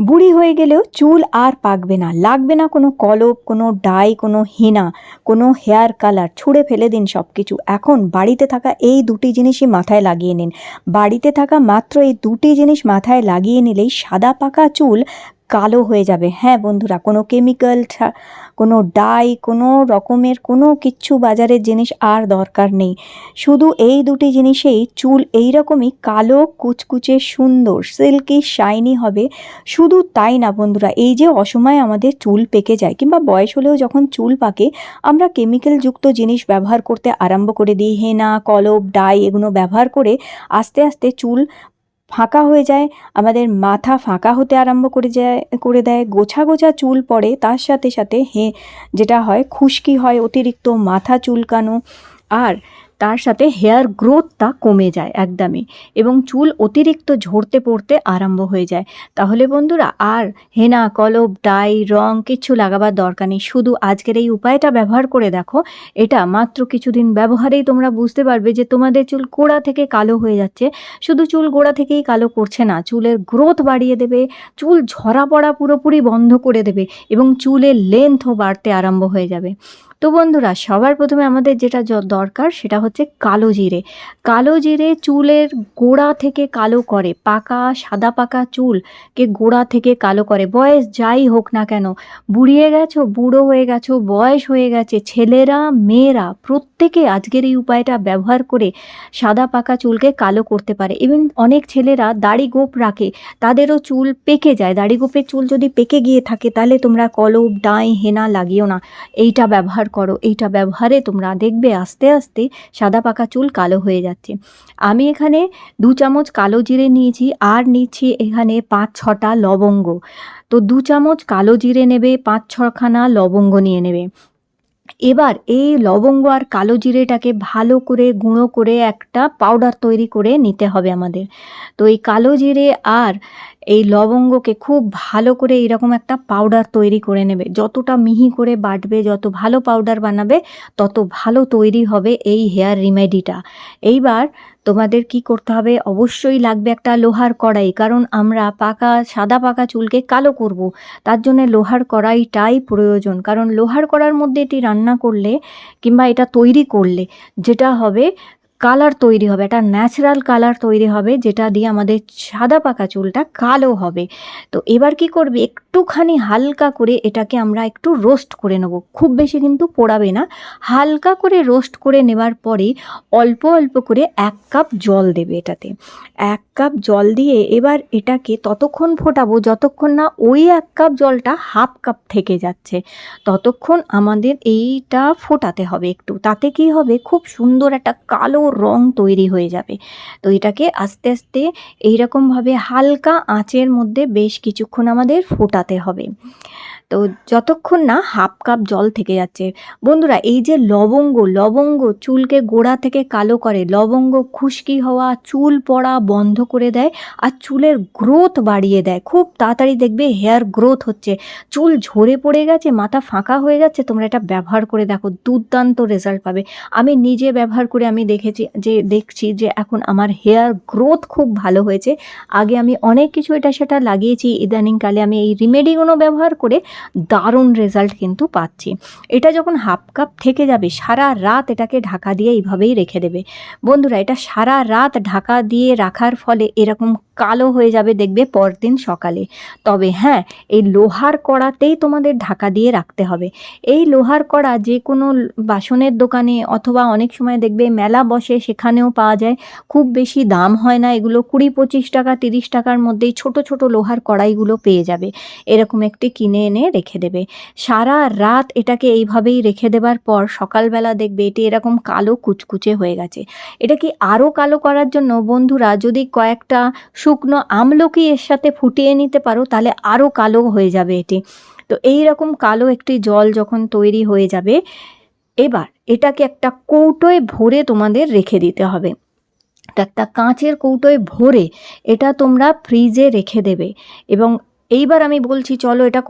বুড়ি হয়ে গেলেও চুল আর পাকবে না, লাগবে না কোনো কলপ, কোনো ডাই, কোনো হেনা, কোনো হেয়ার কালার, ছুঁড়ে ফেলে দিন সব কিছু এখন বাড়িতে থাকা এই দুটি জিনিসই মাথায় লাগিয়ে নিন। বাড়িতে থাকা মাত্র এই দুটি জিনিস মাথায় লাগিয়ে নিলেই সাদা পাকা চুল কালো হয়ে যাবে। হ্যাঁ বন্ধুরা, কোনো কেমিক্যাল কোনো ডাই কোনো রকমের কোনো কিচ্ছু বাজারের জিনিস আর দরকার নেই। শুধু এই দুটি জিনিসেই চুল এই রকমই কালো, কুচকুচে, সুন্দর সিল্কি শাইনি হবে। শুধু তাই না বন্ধুরা, এই যে অসময়ে আমাদের চুল পেকে যায় কিংবা বয়স হলেও যখন চুল পাকে, আমরা কেমিক্যালযুক্ত জিনিস ব্যবহার করতে আরম্ভ করে দিই। হেনা, কলব ডাই এগুলো ব্যবহার করে আস্তে আস্তে চুল ফাঁকা হয়ে যায়, আমাদের মাথা ফাঁকা হতে আরম্ভ করে যায়, করে দেয়। গোছা গোছা চুল পড়ে, তার সাথে সাথে হে, যেটা হয়, খুশকি হয়, অতিরিক্ত মাথা চুলকানো আর তার সাথে হেয়ার গ্রোথটা কমে যায় একদমই এবং চুল অতিরিক্ত ঝরতে পড়তে আরম্ভ হয়ে যায়। তাহলে বন্ধুরা, আর হেনা, কলব, ডাই, রং কিচ্ছু লাগাবার দরকার নেই। শুধু আজকের এই উপায়টা ব্যবহার করে দেখো, এটা মাত্র কিছুদিন ব্যবহারেই তোমরা বুঝতে পারবে যে তোমাদের চুল গোড়া থেকে কালো হয়ে যাচ্ছে। শুধু চুল গোড়া থেকেই কালো করছে না, চুলের গ্রোথ বাড়িয়ে দেবে, চুল ঝরা পড়া পুরোপুরি বন্ধ করে দেবে এবং চুলের লেন্থও বাড়তে আরম্ভ হয়ে যাবে। তো বন্ধুরা, সবার প্রথমে আমাদের যেটা দরকার সেটা হচ্ছে কালো জিরে। কালো জিরে চুলের গোড়া থেকে কালো করে, পাকা সাদা পাকা চুলকে গোড়া থেকে কালো করে। বয়স যাই হোক না কেন, বুড়িয়ে গেছো, বুড়ো হয়ে গেছো, বয়স হয়ে গেছে, ছেলেরা, মেয়েরা প্রত্যেকে আজকের এই উপায়টা ব্যবহার করে সাদা পাকা চুলকে কালো করতে পারে। ইভেন অনেক ছেলেরা দাড়ি গোপ রাখে, তাদেরও চুল পেকে যায়। দাড়ি গোপের চুল যদি পেকে গিয়ে থাকে, তাহলে তোমরা কলব, ডাই, হেনা লাগিও না। এইটা ব্যবহার করো। এইটা ব্যবহারে তোমরা দেখবে আস্তে আস্তে সাদা পাকা চুল কালো হয়ে যাচ্ছে। আমি এখানে দু চামচ কালো জিরে নিয়েছি আর নিচ্ছি এখানে পাঁচ ছটা লবঙ্গ। তো দু চামচ কালো জিরে নেবে, পাঁচ ছখানা লবঙ্গ নিয়ে নেবে। এবার এই লবঙ্গ আর কালো জিরেটাকে ভালো করে, গুঁড়ো করে একটা পাউডার তৈরি করে নিতে হবে আমাদের। তো এই কালো জিরে আর এই লবঙ্গকে খুব ভালো করে এরকম একটা পাউডার তৈরি করে নেবে। যতটা মিহি করে বাটবে, যত ভালো পাউডার বানাবে, তত ভালো তৈরি হবে এই হেয়ার রিমেডিটা এইবার তোমাদের কি করতে হবে? অবশ্যই লাগবে একটা লোহার কড়াই, কারণ আমরা পাকা, সাদা পাকা চুলকে কালো করব। তার জন্য লোহার কড়াইটাই প্রয়োজন। কারণ লোহার কড়ার মধ্যে এটি রান্না করলে কিংবা এটা তৈরি করলে যেটা হবে কালার তৈরি হবে, একটা ন্যাচারাল কালার তৈরি হবে, যেটা দিয়ে আমাদের সাদা পাকা চুলটা কালো হবে। তো এবার কি করবে, একটুখানি হালকা করে এটাকে আমরা একটু রোস্ট করে নেব। খুব বেশি কিন্তু পোড়াবে না। হালকা করে রোস্ট করে নেবার পরে অল্প অল্প করে এক কাপ জল দেবে এটাতে। এক কাপ জল দিয়ে এবার এটাকে ততক্ষণ ফোটাবো যতক্ষণ না ওই এক কাপ জলটা হাফ কাপ থেকে যাচ্ছে। ততক্ষণ আমাদের এইটা ফোটাতে হবে একটু। তাতে কি হবে, খুব সুন্দর একটা কালো রং তৈরি হয়ে যাবে। তো এটাকে আস্তে আস্তে এইরকমভাবে হালকা আঁচের মধ্যে বেশ কিছুক্ষণ আমাদের ফোটাতে হবে। তো যতক্ষণ না হাফ কাপ জল থেকে যাচ্ছে, বন্ধুরা এই যে লবঙ্গ লবঙ্গ চুলকে গোড়া থেকে কালো করে, লবঙ্গ খুশকি হওয়া, চুল পড়া বন্ধ করে দেয় আর চুলের গ্রোথ বাড়িয়ে দেয়। খুব তাড়াতাড়ি দেখবে হেয়ার গ্রোথ হচ্ছে। চুল ঝরে পড়ে গেছে, মাথা ফাঁকা হয়ে যাচ্ছে, তোমরা এটা ব্যবহার করে দেখো, দুর্দান্ত রেজাল্ট পাবে। আমি নিজে ব্যবহার করে আমি দেখেছি যে যে দেখছি যে এখন আমার হেয়ার গ্রোথ খুব ভালো হয়েছে। আগে আমি অনেক কিছু এটা সেটা লাগিয়েছি ইদানিংকালে আমি এই রিমেডিগুলো ব্যবহার করে দারুণ রেজাল্ট কিন্তু পাচ্ছি। এটা যখন হাফ কাপ থেকে যাবে, সারা রাত এটাকে ঢাকা দিয়ে এইভাবেই রেখে দেবে। বন্ধুরা, এটা সারা রাত ঢাকা দিয়ে রাখার ফলে এরকম কালো হয়ে যাবে দেখবে পরদিন সকালে। তবে হ্যাঁ এই লোহার কড়াতেই তোমাদের ঢাকা দিয়ে রাখতে হবে। এই লোহার কড়া যে কোনো বাসনের দোকানে অথবা অনেক সময় দেখবে মেলা বসে সেখানেও পাওয়া যায়। খুব বেশি দাম হয় না, এগুলো কুড়ি পঁচিশ টাকা, তিরিশ টাকার মধ্যেই ছোট ছোট লোহার কড়াইগুলো পেয়ে যাবে। এরকম একটি কিনে এনে রেখে দেবে। সারা রাত এটাকে এইভাবেই রেখে দেবার পর সকালবেলা দেখবে এটি এরকম কালো কুচকুচে হয়ে গেছে। এটা কি আরও কালো করার জন্য? বন্ধুরা, যদি কয়েকটা শুকনো আমলকি এর সাথে ফুটিয়ে নিতে পারো, তাহলে আরও কালো হয়ে যাবে এটি। তো এই রকম কালো একটি জল যখন তৈরি হয়ে যাবে, এবার এটাকে একটা কৌটোয় ভরে তোমাদের রেখে দিতে হবে। একটা কাঁচের কৌটোয় ভরে এটা তোমরা ফ্রিজে রেখে দেবে এবং এইবার আমি বলছি, চলো এটা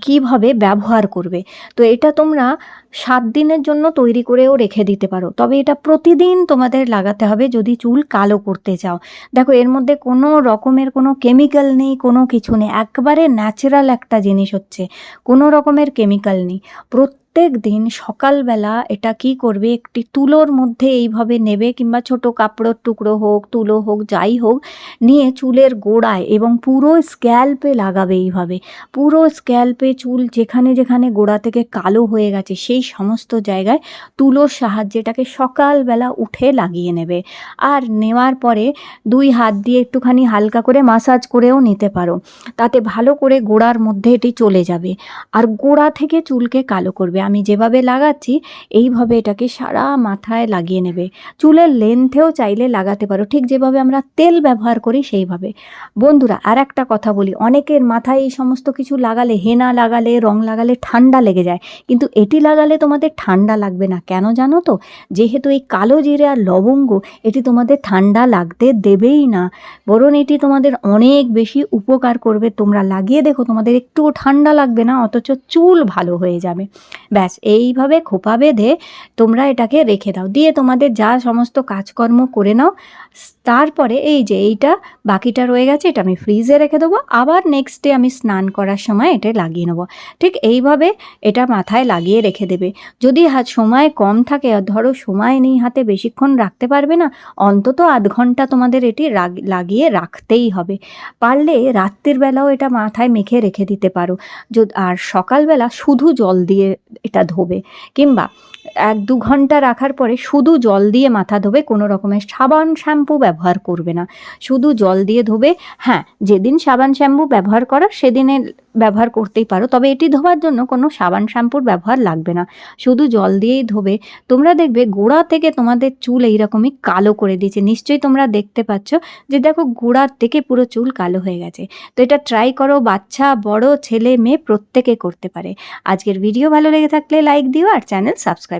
কীভাবে ব্যবহার করবে? তো এটা তোমরা সাত দিনের জন্য তৈরি করেও রেখে দিতে পারো। তবে এটা প্রতিদিন তোমাদের লাগাতে হবে যদি চুল কালো করতে চাও। দেখো, এর মধ্যে কোনো রকমের কোনো কেমিক্যাল নেই, কোনো কিছু নেই। একবারে ন্যাচারাল একটা জিনিস হচ্ছে। কোনো রকমের কেমিক্যাল নেই। প্রত্যেক দিন সকালবেলা এটা কি করবে? একটি তুলোর মধ্যে এইভাবে নেবে কিংবা ছোট কাপড়ের টুকরো হোক, তুলো হোক, যাই হোক, নিয়ে চুলের গোড়ায় এবং পুরো স্ক্যাল্পে লাগাবে এইভাবে। পুরো স্ক্যাল্পে চুল যেখানে যেখানে গোড়া থেকে কালো হয়ে গেছে, সেই সমস্ত জায়গায় তুলোর সাহায্যে এটাকে সকালবেলা উঠে লাগিয়ে নেবে। আর নেওয়ার পরে দুই হাত দিয়ে একটুখানি হালকা করে মাসাজ করেও নিতে পারো। তাতে ভালো করে গোড়ার মধ্যে এটি চলে যাবে। আর গোড়া থেকে চুলকে কালো করবে। আমি যেভাবে লাগাচ্ছি, এইভাবে এটাকে সারা মাথায় লাগিয়ে নেবে। চুলের লেন্থেও চাইলে লাগাতে পারো। ঠিক যেভাবে আমরা তেল ব্যবহার করি, সেইভাবে। বন্ধুরা আর একটা কথা বলি। অনেকের মাথায় এই সমস্ত কিছু লাগালে, হেনা লাগালে, রং লাগালে ঠান্ডা লেগে যায়। কিন্তু এটি লাগালে তোমাদের ঠান্ডা লাগবে না। কেন জানো তো? যেহেতু এই কালো জিরে আর লবঙ্গ, এটি তোমাদের ঠান্ডা লাগতে দেবেই না। বরং এটি তোমাদের অনেক বেশি উপকার করবে। তোমরা লাগিয়ে দেখো, তোমাদের একটুও ঠান্ডা লাগবে না, অথচ চুল ভালো হয়ে যাবে। ব্যাস, এইভাবে খোপা বেঁধে তোমরা এটাকে রেখে দাও। দিয়ে তোমাদের যা সমস্ত কাজকর্ম করে নাও তারপরে এই যে এইটা বাকিটা রয়ে গেছে, এটা আমি ফ্রিজে রেখে দেবো। আবার নেক্সট ডে আমি স্নান করার সময় এটা লাগিয়ে নেব। ঠিক এইভাবে এটা মাথায় লাগিয়ে রেখে দেবে। যদি হাত সময় কম থাকে, আর ধরো সময় নেই হাতে, বেশিক্ষণ রাখতে পারবে না, অন্তত আধ ঘণ্টা তোমাদের এটি লাগিয়ে রাখতেই হবে। পারলে রাত্রির বেলাও এটা মাথায় মেখে রেখে দিতে পারো। আর সকালবেলা শুধু জল দিয়ে এটা ধোবে। কিংবা এক দু ঘণ্টা রাখার পরে শুধু জল দিয়ে মাথা ধোবে, কোনো রকমের সাবান শ্যাম্পু ব্যবহার করবে না। শুধু জল দিয়ে ধোবে হ্যাঁ যেদিন সাবান শ্যাম্পু ব্যবহার করার সেদিনে ব্যবহার করতেই পারো, তবে এটি ধোবার জন্য কোনো সাবান শ্যাম্পুর ব্যবহার লাগবে না। শুধু জল দিয়েই ধোবে, তোমরা দেখবে গোড়া থেকে তোমাদের চুল এইরকমই কালো করে দিয়েছে। নিশ্চয়ই তোমরা দেখতে পাচ্ছ যে দেখো গোড়ার থেকে পুরো চুল কালো হয়ে গেছে। তো এটা ট্রাই করো, বাচ্চা, বড়, ছেলে, মেয়ে, প্রত্যেকে করতে পারে। আজকের ভিডিও ভালো লেগে থাকলে লাইক দিও আর চ্যানেল সাবস্ক্রাইব